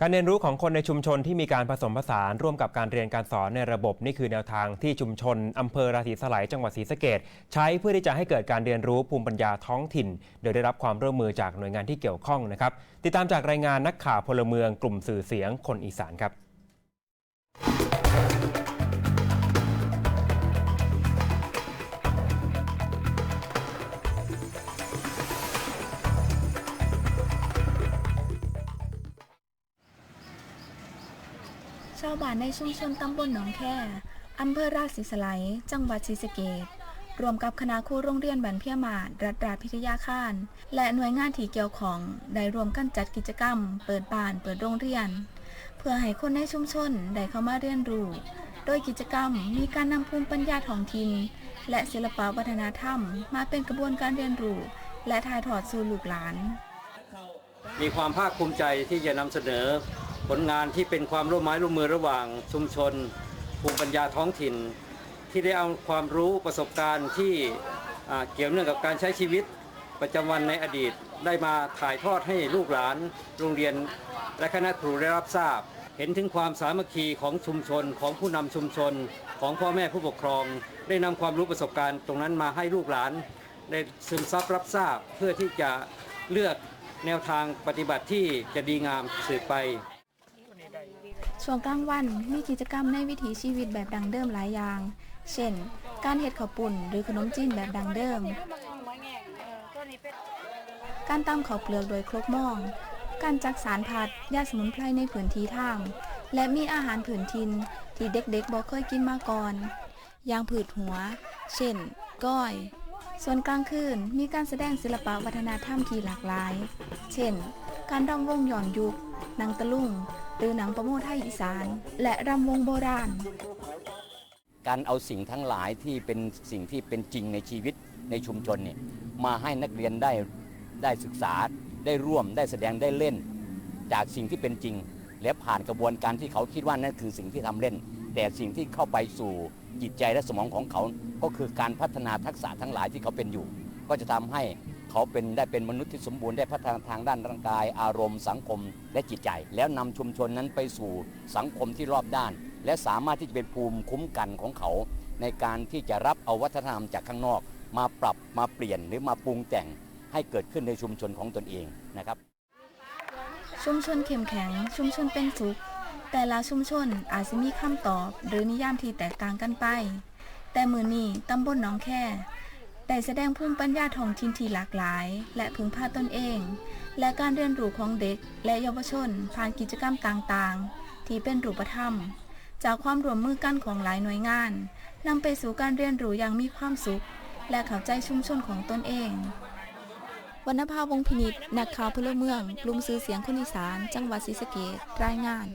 การเรียนรู้ของคนในชุมชนที่มีการผสมผสานร่วมกับการเรียนการสอนในระบบนี่คือแนวทางที่ชุมชนอำเภอราศีสไลยจังหวัดศรีสะเกดใช้เพื่อที่จะให้เกิดการเรียนรู้ภูมิปัญญาท้องถิ่น โดยได้รับความร่วมมือจากหน่วยงานที่เกี่ยวข้องนะครับ ติดตามจากรายงานนักข่าวพลเมืองกลุ่มสื่อเสียงคนอีสานครับ ชาวบ้านในชุมชนตำบลหนองแค่อำเภอราชสีสไลยจังหวัดศรีสะเกษรวมกับคณะครูโรงเรียนบันเพียมาศรัฐราพิทยาคารและหน่วยงานที่เกี่ยวของได้รวมกันจัดกิจกรรม เปิดบ้านเปิดโรงเรียน เพื่อให้คนในชุมชนได้เข้ามาเรียนรู้ โดยกิจกรรมมีการนำภูมิปัญญาท้องถิ่นและศิลปวัฒนธรรม มาเป็นกระบวนการเรียนรู้ และถ่ายทอดสู่ลูกหลาน มีความภาคภูมิใจที่จะนำเสนอ ผลงานที่เป็นความร่วมไม้ร่วมมือระหว่างชุมชนภูมิปัญญาท้องถิ่น ที่ได้เอาความรู้ประสบการณ์ที่เกี่ยวเนื่องกับการใช้ชีวิตประจำวันในอดีตได้มาถ่ายทอดให้ลูกหลาน โรงเรียน และคณะครูได้รับทราบ เห็นถึงความสามัคคีของชุมชนของผู้นำชุมชน ของพ่อแม่ผู้ปกครอง ได้นำความรู้ประสบการณ์ตรงนั้นมาให้ลูกหลาน ได้ซึมซับรับทราบเพื่อที่จะเลือกแนวทางปฏิบัติที่จะดีงามสืบไป ช่วงกลางวันมีกิจกรรมในวิถีชีวิตแบบดังเดิมหลายอย่าง เช่น การเห็ดข้าวปุ่นหรือขนมจีนแบบดังเดิม การตำข้าวเปลือกโดยครกหม่อง การจักสารผัดยาสมุนไพรในผืนที่ทางและมีอาหารผืนทินที่เด็กๆบอกเคยกินมาก่อน อย่างผืดหัว เช่น ก้อยส่วนกลางคืนมีการแสดงศิลปะวัฒนธรรมที่หลากหลาย เช่น การรำวงย้อนยุคหนังตะลุ่ง หรือหนังประโมทไทยอีสาน และรำวงโบราณ การเอาสิ่งทั้งหลายที่เป็นสิ่งที่เป็นจริงในชีวิตในชุมชนเนี่ยมาให้นักเรียนได้ได้ศึกษาได้ร่วมได้แสดงได้เล่น จากสิ่งที่เป็นจริง และผ่านกระบวนการที่เขาคิดว่านั่นคือสิ่งที่ทำเล่น แต่สิ่งที่เข้าไปสู่จิตใจและสมองของเขา ก็คือการพัฒนาทักษะทั้งหลายที่เขาเป็นอยู่ ก็จะทำให้ เขาเป็นได้เป็นมนุษย์ที่สมบูรณ์ได้พัฒนาทางด้านร่างกาย อารมณ์สังคมและจิตใจ แล้วนำชุมชนนั้นไปสู่สังคมที่รอบด้าน และสามารถที่จะเป็นภูมิคุ้มกันของเขา ในการที่จะรับเอาวัฒนธรรมจากข้างนอก มาปรับมาเปลี่ยนหรือมาปรุงแต่งให้เกิดขึ้นในชุมชนของตนเองนะครับ ชุมชนเข้มแข็ง ชุมชนเป็นสุข แต่ละชุมชนอาจจะมีคำตอบ หรือนิยามที่แตกต่างกันไป แต่มือนี้ตำบลหนองแค่ ได้แสดงภูมิปัญญาท้องถิ่นที่หลากหลาย และพึงพาตนเอง และการเรียนรู้ของเด็กและเยาวชน ผ่านกิจกรรมต่างๆ ที่เป็นรูปธรรม จากความร่วมมือกันของหลายหน่วยงานนำไปสู่การเรียนรู้อย่างมีความสุข และเข้าใจชุมชนของตนเองวรรณภาวงศพินิษนักข่าวพลเมืองกลุ่มสื่อเสียงคนอีสาน จังหวัดศรีสะเกษรายงาน